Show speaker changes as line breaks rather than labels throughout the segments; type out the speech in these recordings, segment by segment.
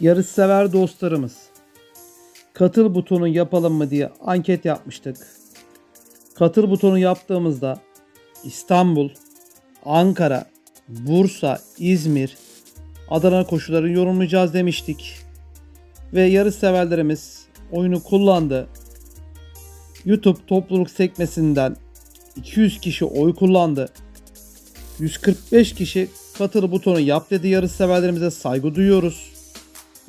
Yarışsever dostlarımız. Katıl butonu yapalım mı diye anket yapmıştık. Katıl butonu yaptığımızda İstanbul, Ankara, Bursa, İzmir, Adana koşularını yorumlayacağız demiştik. Ve yarışseverlerimiz oyunu kullandı. YouTube topluluk sekmesinden 200 kişi oy kullandı. 145 kişi katıl butonu yap dedi yarışseverlerimize saygı duyuyoruz.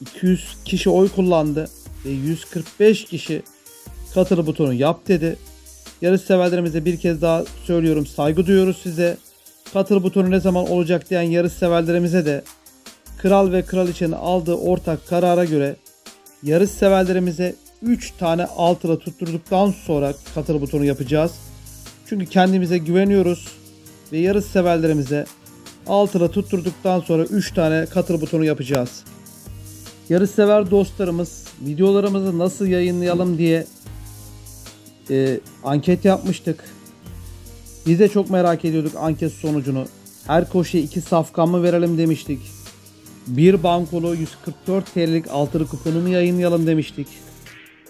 200 kişi oy kullandı ve 145 kişi katıl butonu yap dedi. Yarışseverlerimize bir kez daha söylüyorum saygı duyuyoruz size. Katıl butonu ne zaman olacak diyen yarışseverlerimize de Kral ve Kraliçenin aldığı ortak karara göre yarışseverlerimize 3 tane altılı tutturduktan sonra katıl butonu yapacağız. Çünkü kendimize güveniyoruz ve yarış severlerimize altılı tutturduktan sonra 3 tane katıl butonu yapacağız. Yarış sever dostlarımız videolarımızı nasıl yayınlayalım diye e, anket yapmıştık. Biz de çok merak ediyorduk anket sonucunu. Her koşuya 2 safkan mı verelim demiştik. Bir bankolu 144 TL'lik altılı kuponunu yayınlayalım demiştik.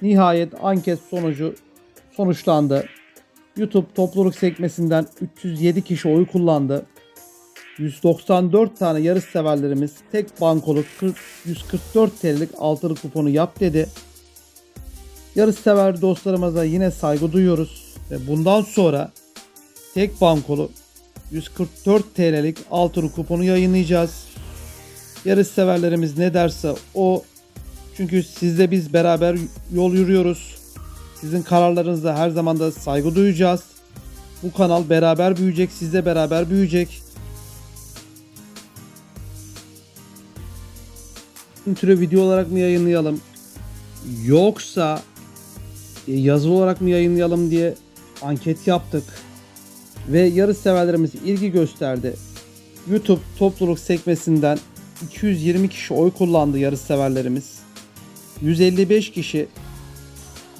Nihayet anket sonucu sonuçlandı. YouTube topluluk sekmesinden 307 kişi oy kullandı. 194 tane yarış severlerimiz tek bankolu 40, 144 TL'lik altılı kuponu yap dedi. Yarış sever dostlarımıza yine saygı duyuyoruz ve bundan sonra tek bankolu 144 TL'lik altılı kuponu yayınlayacağız. Yarış severlerimiz ne derse o çünkü sizle biz beraber yol yürüyoruz. Sizin kararlarınıza her zaman da saygı duyacağız. Bu kanal beraber büyüyecek, sizle beraber büyüyecek. Türü video olarak mı yayınlayalım? Yoksa e, yazılı olarak mı yayınlayalım diye anket yaptık. Ve yarış severlerimiz ilgi gösterdi. YouTube topluluk sekmesinden 220 kişi oy kullandı yarış severlerimiz. 155 kişi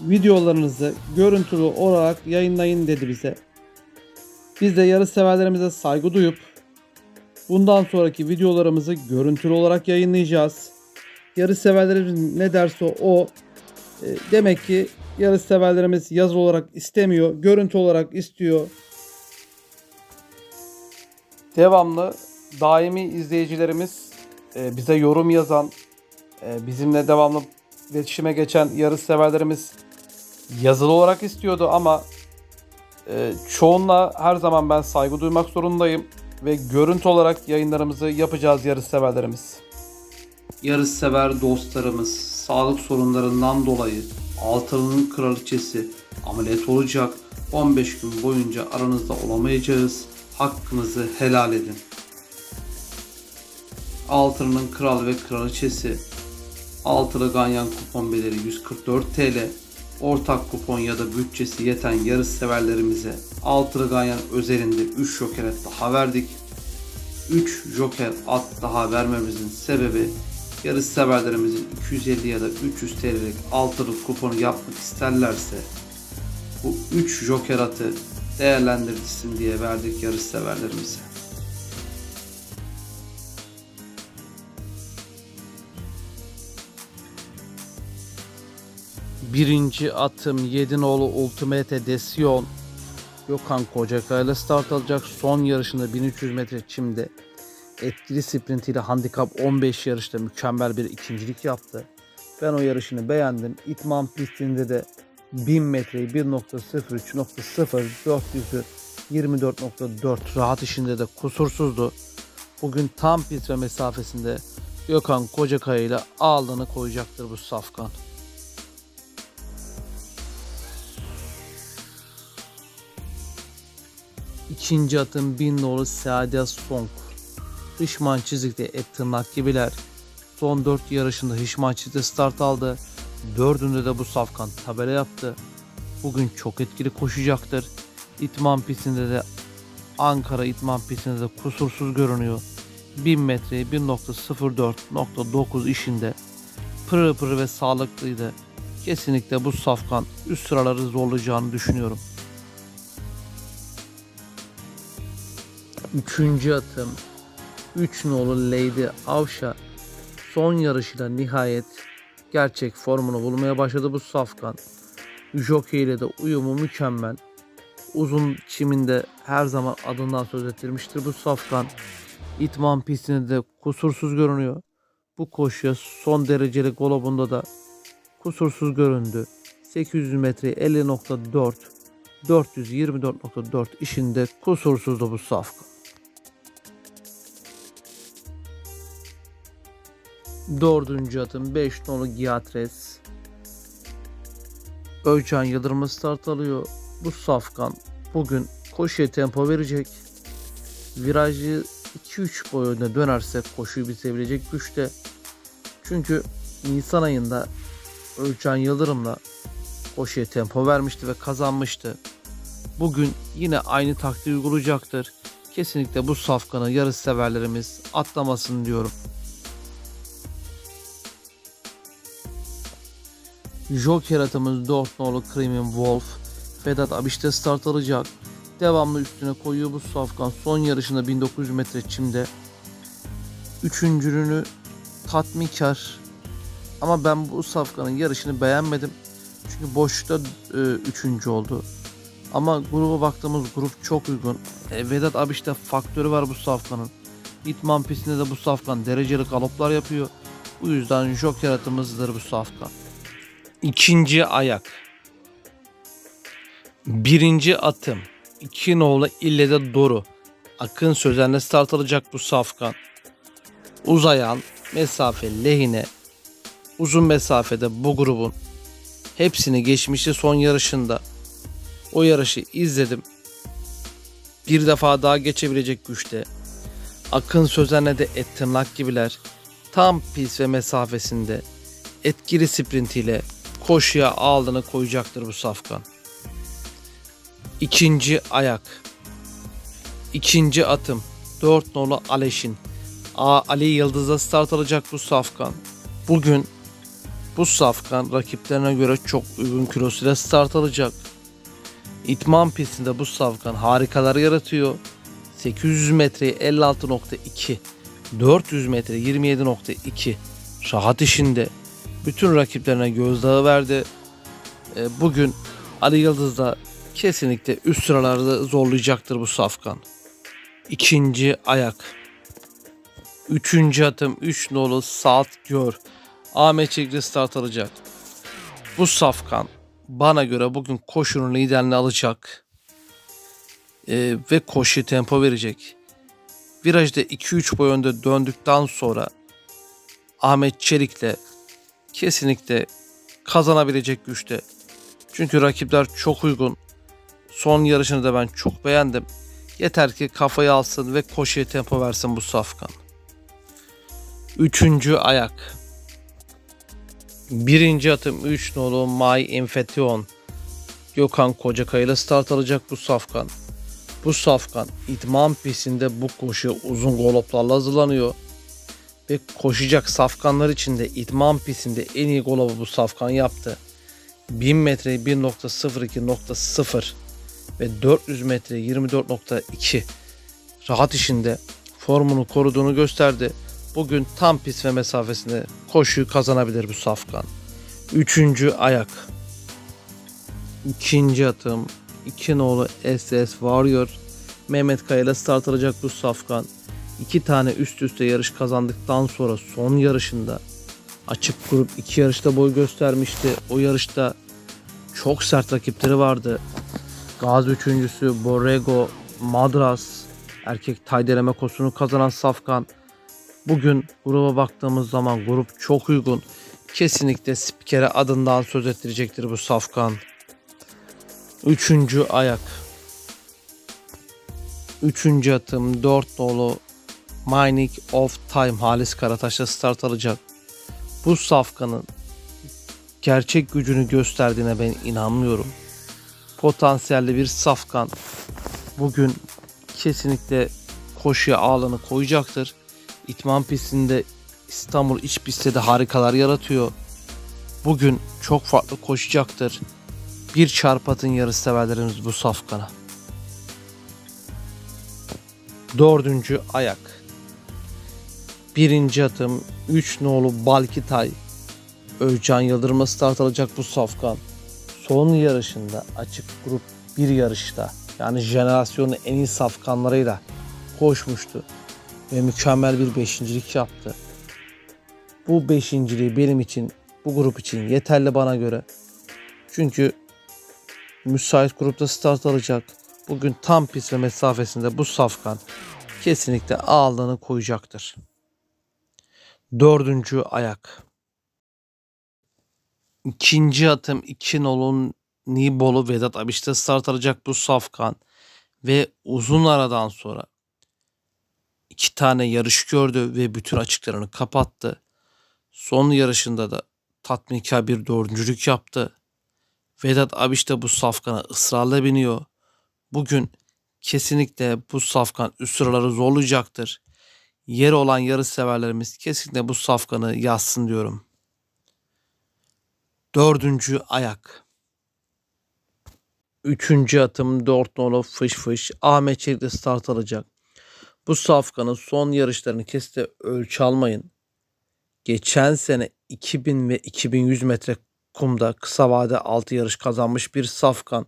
videolarınızı görüntülü olarak yayınlayın dedi bize. Biz de yarış severlerimize saygı duyup bundan sonraki videolarımızı görüntülü olarak yayınlayacağız. Yarış severlerimiz ne derse o E, demek ki yarış severlerimiz yazı olarak istemiyor, görüntü olarak istiyor. Devamlı daimi izleyicilerimiz e, bize yorum yazan, e, bizimle devamlı iletişime geçen yarış severlerimiz yazılı olarak istiyordu ama çoğunla her zaman ben saygı duymak zorundayım ve görüntü olarak yayınlarımızı yapacağız yarış severlerimiz. Yarış sever dostlarımız sağlık sorunlarından dolayı Altın'ın kraliçesi ameliyat olacak. 15 gün boyunca aranızda olamayacağız. Hakkınızı helal edin. Altın'ın kral ve kraliçesi Altılı ganyan kupon bedeli 144 TL. Ortak kupon ya da bütçesi yeten yarış severlerimize Altılı ganyan özelinde 3 joker at daha verdik. 3 joker at daha vermemizin sebebi yarış severlerimizin 250 ya da 300 TL'lik altılı kuponu yapmak isterlerse bu 3 joker atı değerlendirilsin diye verdik yarış severlerimize. Birinci atım Yedinoğlu Ultimate Edition Gökhan Kocakay'la start alacak. Son yarışında 1300 metre çimde etkili sprintiyle handikap 15 yarışta mükemmel bir ikincilik yaptı. Ben o yarışını beğendim. İtman pistinde de 1000 metreyi 1.03.0 400'ü 24.4 rahat işinde de kusursuzdu. Bugün tam pist ve mesafesinde Gökhan Kocakaya ile ağırlığını koyacaktır bu safkan. İkinci atım bin nolu Sadia Song. Hişman çizikte et tırnak gibiler. Son 4 yarışında Hişman çizikte start aldı. Dördünde de bu safkan tabela yaptı. Bugün çok etkili koşacaktır. İtman pistinde de Ankara İtman pistinde de kusursuz görünüyor. 1000 metreye 1.04.9 işinde pırı pırı ve sağlıklıydı. Kesinlikle bu safkan üst sıraları zorlayacağını düşünüyorum. Üçüncü atım 3 nolu Lady Avşa son yarışıyla nihayet gerçek formunu bulmaya başladı bu Safkan. Jockey ile de uyumu mükemmel. Uzun çiminde her zaman adından söz ettirmiştir bu Safkan. İtman pistinde de kusursuz görünüyor. Bu koşuya son dereceli golobunda da kusursuz göründü. 800 metre 50.4 424.4 işinde kusursuzdu bu Safkan. Dördüncü atım 5 nolu Giatres. Özcan Yıldırım'ı start alıyor. Bu Safkan bugün koşuya tempo verecek. Virajı 2-3 boy dönerse koşuyu bitirebilecek güçte. Çünkü Nisan ayında Özcan Yıldırım'la koşuya tempo vermişti ve kazanmıştı. Bugün yine aynı taktiği uygulayacaktır. Kesinlikle bu safkanı yarış severlerimiz atlamasın diyorum. Joker atımız 4 nolu Creaming Wolf. Vedat Abiş'te start alacak. Devamlı üstüne koyuyor bu safkan. Son yarışında 1900 metre çimde. Üçüncülüğünü tatminkar. Ama ben bu safkanın yarışını beğenmedim. Çünkü boşlukta e, üçüncü oldu. Ama gruba baktığımız grup çok uygun. E, Vedat Abiş'te faktörü var bu safkanın. İtman pistinde de bu safkan dereceli galoplar yapıyor. Bu yüzden joker atımızdır bu safkan. İkinci ayak. Birinci atım. İki nolu ille doğru. Akın Sözen'le start alacak bu safkan. Uzayan mesafe lehine. Uzun mesafede bu grubun hepsini geçmişti son yarışında. O yarışı izledim. Bir defa daha geçebilecek güçte. Akın Sözen'le de et tırnak gibiler. Tam pis ve mesafesinde etkili sprintiyle koşuya aldığını koyacaktır bu safkan. İkinci ayak. İkinci atım. 4 nolu Aleş'in. A Ali Yıldız'da start alacak bu safkan. Bugün bu safkan rakiplerine göre çok uygun kilosuyla start alacak. İtman pistinde bu safkan harikalar yaratıyor. 800 metreye 56.2 400 metre 27.2 rahat işinde bütün rakiplerine gözdağı verdi. E, Bugün Ali Yıldız da kesinlikle üst sıralarda zorlayacaktır bu safkan. İkinci ayak. Üçüncü atım 3 nolu Saat Gör. Ahmet Çelikli start alacak. Bu safkan bana göre bugün koşunun liderliğini alacak. E, ve koşu tempo verecek. Virajda 2-3 boy önde döndükten sonra Ahmet Çelik'le kesinlikle kazanabilecek güçte. Çünkü rakipler çok uygun. Son yarışını da ben çok beğendim. Yeter ki kafayı alsın ve koşuya tempo versin bu safkan. Üçüncü ayak. Birinci atım 3 nolu My Infetion. Gökhan Kocakay'la start alacak bu safkan. Bu safkan idman pistinde bu koşu uzun goloplarla hazırlanıyor. Ve koşacak safkanlar içinde idman pistinde en iyi golabı bu safkan yaptı. 1000 metre 1.02.0 ve 400 metre 24.2 rahat işinde formunu koruduğunu gösterdi. Bugün tam pist ve mesafesinde koşuyu kazanabilir bu safkan. Üçüncü ayak. İkinci atım. İki nolu SS Warrior. Mehmet Kaya ile start alacak bu safkan. İki tane üst üste yarış kazandıktan sonra son yarışında açık grup iki yarışta boy göstermişti. O yarışta çok sert rakipleri vardı. Gazi üçüncüsü Borrego Madras erkek taydeleme kosunu kazanan Safkan. Bugün gruba baktığımız zaman grup çok uygun. Kesinlikle spikere adından söz ettirecektir bu Safkan. Üçüncü ayak. Üçüncü atım 4 dolu Mining of Time Halis Karataş'ta start alacak. Bu safkanın gerçek gücünü gösterdiğine ben inanmıyorum. Potansiyelli bir safkan. Bugün kesinlikle koşuya ağlanı koyacaktır. İtman pistinde İstanbul iç pistte de harikalar yaratıyor. Bugün çok farklı koşacaktır. Bir çarpatın yarış severlerimiz bu safkana. Dördüncü ayak. Birinci atım 3 nolu Balkitay. Özcan Yıldırım'a start alacak bu safkan. Son yarışında açık grup bir yarışta yani jenerasyonun en iyi safkanlarıyla koşmuştu. Ve mükemmel bir beşincilik yaptı. Bu beşinciliği benim için, bu grup için yeterli bana göre. Çünkü müsait grupta start alacak. Bugün tam pist ve mesafesinde bu safkan kesinlikle ağırlığını koyacaktır. Dördüncü ayak. İkinci atım 2 nolun Nibolu Vedat Abiş'te start alacak bu safkan ve uzun aradan sonra iki tane yarış gördü ve bütün açıklarını kapattı. Son yarışında da tatminkar bir dördüncülük yaptı. Vedat Abiş de bu safkana ısrarla biniyor. Bugün kesinlikle bu safkan üst sıraları zorlayacaktır. Yer olan yarış severlerimiz kesinlikle bu safkanı yazsın diyorum. Dördüncü ayak. Üçüncü atım dört nolu fış fış Ahmet Çelik'le start alacak. Bu safkanın son yarışlarını kesite ölçü almayın. Geçen sene 2000 ve 2100 metre kumda kısa vade 6 yarış kazanmış bir safkan.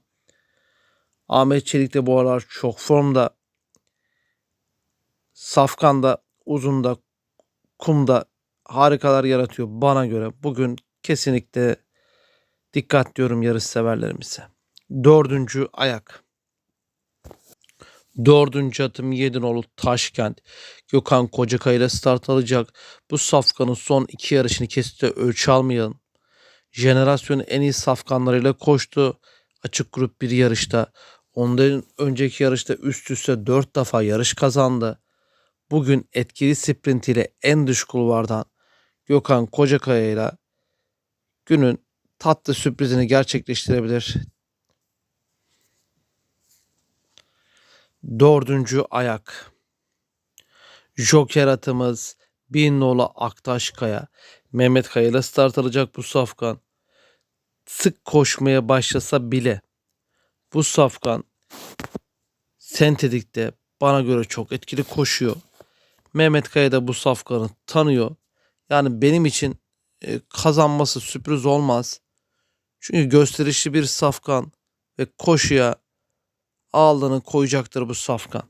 Ahmet Çelik de bu aralar çok formda. Safkan'da, uzunda, kumda harikalar yaratıyor bana göre. Bugün kesinlikle dikkat diyorum yarış severlerimize. Dördüncü ayak. Dördüncü atım Yedinoğlu Taşkent. Gökhan Kocakay ile start alacak. Bu safkanın son iki yarışını kesite ölçü almayalım. Jenerasyonun en iyi safkanlarıyla koştu. Açık grup bir yarışta. Ondan önceki yarışta üst üste 4 defa yarış kazandı. Bugün etkili sprintiyle en dış kulvardan Gökhan Kocakaya ile günün tatlı sürprizini gerçekleştirebilir. Dördüncü ayak. Joker atımız Bin nolu Aktaş Kaya. Mehmet Kaya ile start alacak bu safkan. Sık koşmaya başlasa bile bu safkan sentetikte bana göre çok etkili koşuyor. Mehmet Kaya da bu safkanı tanıyor. Yani benim için e, kazanması sürpriz olmaz. Çünkü gösterişli bir safkan ve koşuya ağırlığını koyacaktır bu safkan.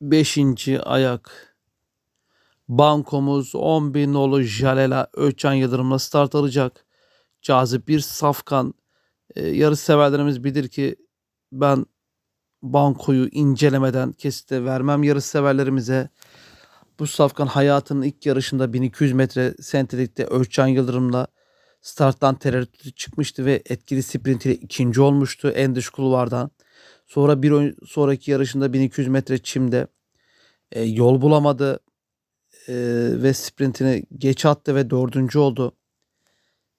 Beşinci ayak. Bankomuz 10 bin nolu Jalela Öçan Yıldırım'la start alacak. Cazip bir safkan. E, yarış severlerimiz bilir ki ben bankoyu incelemeden kesite vermem yarış severlerimize. Bu safkan hayatının ilk yarışında 1200 metre sentetikte Özcan Yıldırım'la starttan tereddütü çıkmıştı ve etkili sprint ile ikinci olmuştu en dış kulvardan. Sonra bir sonraki yarışında 1200 metre çimde e, yol bulamadı e, ve sprintini geç attı ve dördüncü oldu.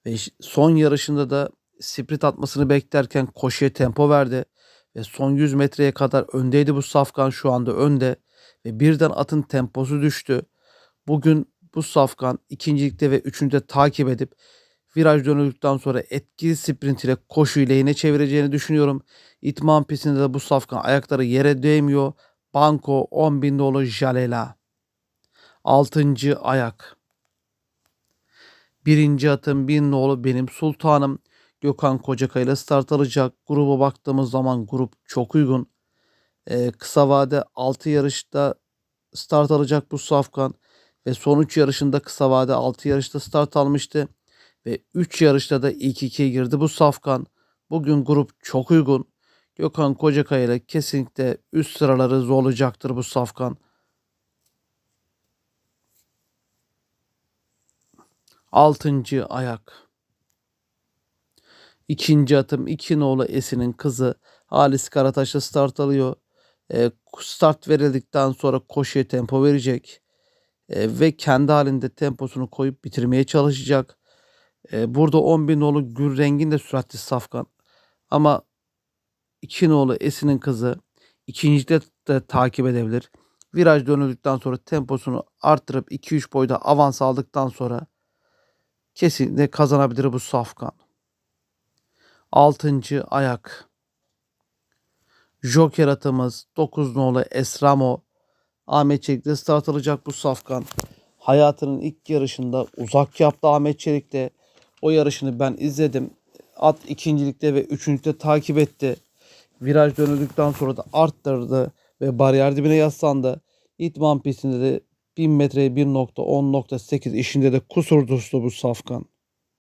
Ve son yarışında da sprint atmasını beklerken koşuya tempo verdi ve son 100 metreye kadar öndeydi bu Safkan şu anda önde ve birden atın temposu düştü. Bugün bu Safkan ikincilikte ve üçüncüde takip edip viraj dönüldükten sonra etkili sprint ile koşuyu lehine çevireceğini düşünüyorum. İtman pistinde de bu Safkan ayakları yere değmiyor. Banko 10 bin dolu Jalela. Altıncı ayak. Birinci atım bin nolu benim sultanım. Gökhan Kocakay ile start alacak. Gruba baktığımız zaman grup çok uygun. Ee, kısa vade 6 yarışta start alacak bu Safkan. Ve son 3 yarışında kısa vade 6 yarışta start almıştı. Ve 3 yarışta da ilk ikiye girdi bu Safkan. Bugün grup çok uygun. Gökhan Kocakay ile kesinlikle üst sıraları zorlayacaktır bu Safkan. Altıncı ayak. İkinci atım iki nolu Esin'in kızı Halis Karataş'la start alıyor. E, start verildikten sonra koşuya tempo verecek. E, ve kendi halinde temposunu koyup bitirmeye çalışacak. E, burada 10 bin nolu Gürrengin de süratli safkan. Ama iki nolu Esin'in kızı ikincide de takip edebilir. Viraj dönüldükten sonra temposunu arttırıp 2-3 boyda avans aldıktan sonra kesinlikle kazanabilir bu safkan. Altıncı ayak. Joker atımız 9 nolu Esramo. Ahmet Çelik'te start alacak bu safkan. Hayatının ilk yarışında uzak yaptı Ahmet Çelik'te. O yarışını ben izledim. At ikincilikte ve üçüncülükte takip etti. Viraj dönüldükten sonra da arttırdı ve bariyer dibine yaslandı. İtman pistinde de 1000 metreye 1.10.8 işinde de kusurdustu bu safkan.